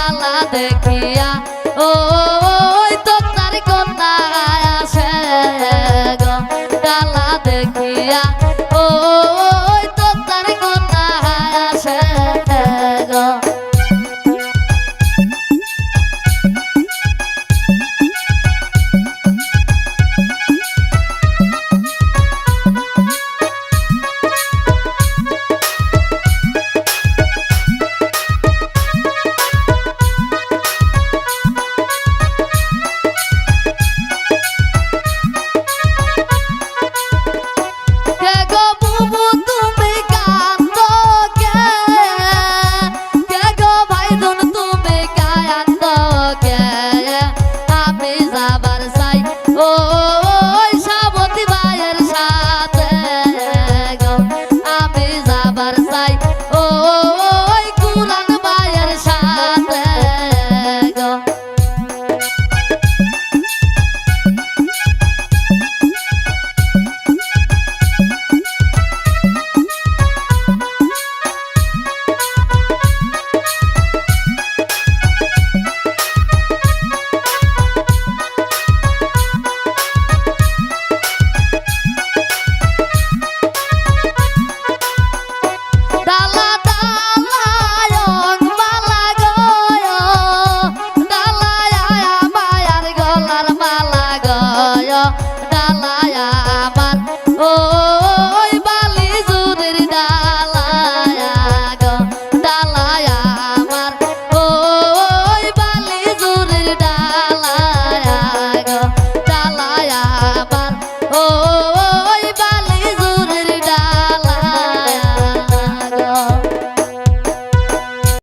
ডালা দেখিয়া ও তো তার আসে গো। দেখিয়া